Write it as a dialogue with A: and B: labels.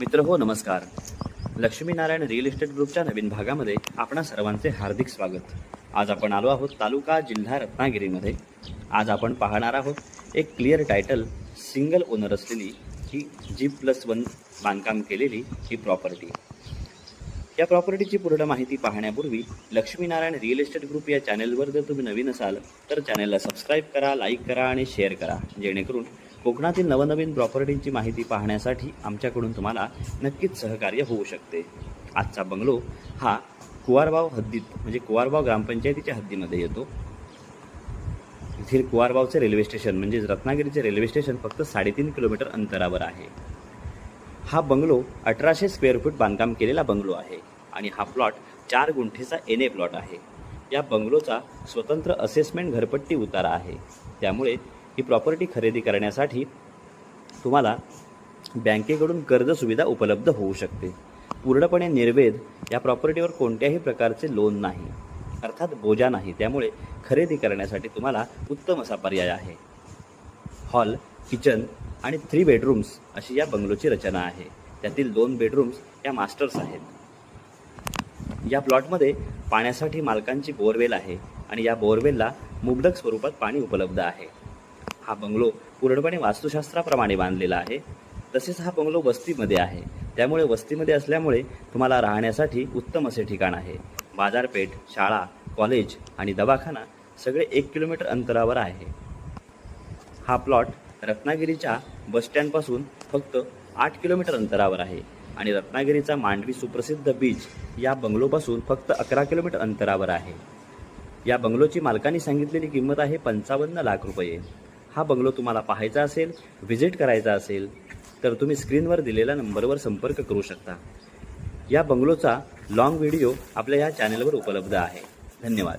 A: मित्र हो नमस्कार. लक्ष्मीनारायण रिअल इस्टेट ग्रुपच्या नवीन भागामध्ये आपणा सर्वांचे हार्दिक स्वागत. आज आपण आलो आहोत तालुका जिल्हा रत्नागिरीमध्ये. आज आपण पाहणार आहोत एक क्लिअर टायटल सिंगल ओनर असलेली ही जी प्लस वन बांधकाम केलेली ही प्रॉपर्टी या प्रॉपर्टीची पूर्ण माहिती पाहण्यापूर्वी लक्ष्मीनारायण रिअल इस्टेट ग्रुप या चॅनेलवर जर तुम्ही नवीन असाल तर चॅनेलला सबस्क्राईब करा लाईक करा आणि शेअर करा जेणेकरून कोकणातील नवनवीन प्रॉपर्टींची माहिती पाहण्यासाठी आमच्याकडून तुम्हाला नक्कीच सहकार्य होऊ शकते. आजचा बंगलो हा कुवारबाव हद्दीत म्हणजे कुवारबाव ग्रामपंचायतीच्या हद्दीमध्ये येतो. येथील कुवारबावचे रेल्वे स्टेशन म्हणजेच रत्नागिरीचे रेल्वे स्टेशन फक्त साडेतीन किलोमीटर अंतरावर आहे. हा बंगलो अठराशे स्क्वेअर फूट बांधकाम केलेला बंगलो आहे आणि हा प्लॉट चार गुंठेचा एन ए प्लॉट आहे. या बंगलोचा स्वतंत्र असेसमेंट घरपट्टी उतारा आहे. त्यामुळे ही प्रॉपर्टी खरेदी करण्यासाठी तुम्हाला बँकेकडून कर्ज सुविधा उपलब्ध होऊ शकते. पूर्णपणे निर्वेद या प्रॉपर्टीवर कोणत्याही प्रकारचे लोन नाही अर्थात बोजा नाही. त्यामुळे खरेदी करण्यासाठी तुम्हाला उत्तम असा पर्याय आहे. हॉल किचन आणि थ्री बेडरूम्स अशी या बंगलोची रचना आहे. त्यातील दोन बेडरूम्स या मास्टर्स आहेत. या प्लॉटमध्ये पाण्यासाठी मालकांची बोरवेल आहे आणि या बोरवेलला मुबलक स्वरूपात पाणी उपलब्ध आहे. हा बंगलो पूर्णपणे वास्तुशास्त्राप्रमाणे बांधलेला आहे. तसेच हा बंगलो वस्तीमध्ये आहे. त्यामुळे वस्तीमध्ये असल्यामुळे तुम्हाला राहण्यासाठी उत्तम असे ठिकाण आहे. बाजारपेठ शाळा कॉलेज आणि दवाखाना सगळे एक किलोमीटर अंतरावर आहे. हा प्लॉट रत्नागिरीच्या बसस्टँडपासून फक्त आठ किलोमीटर अंतरावर आहे आणि रत्नागिरीचा मांडवी सुप्रसिद्ध बीच या बंगलोपासून फक्त अकरा किलोमीटर अंतरावर आहे. या बंगलोची मालकांनी सांगितलेली किंमत आहे पंचावन्न लाख रुपये. हा बंगलो तुम्हाला पाहायचा असेल व्हिजिट करायचा असेल तर तुम्ही स्क्रीनवर दिलेल्या नंबरवर संपर्क करू शकता. या बंगलोचा लाँग व्हिडिओ आपल्या या चॅनलवर उपलब्ध आहे. धन्यवाद.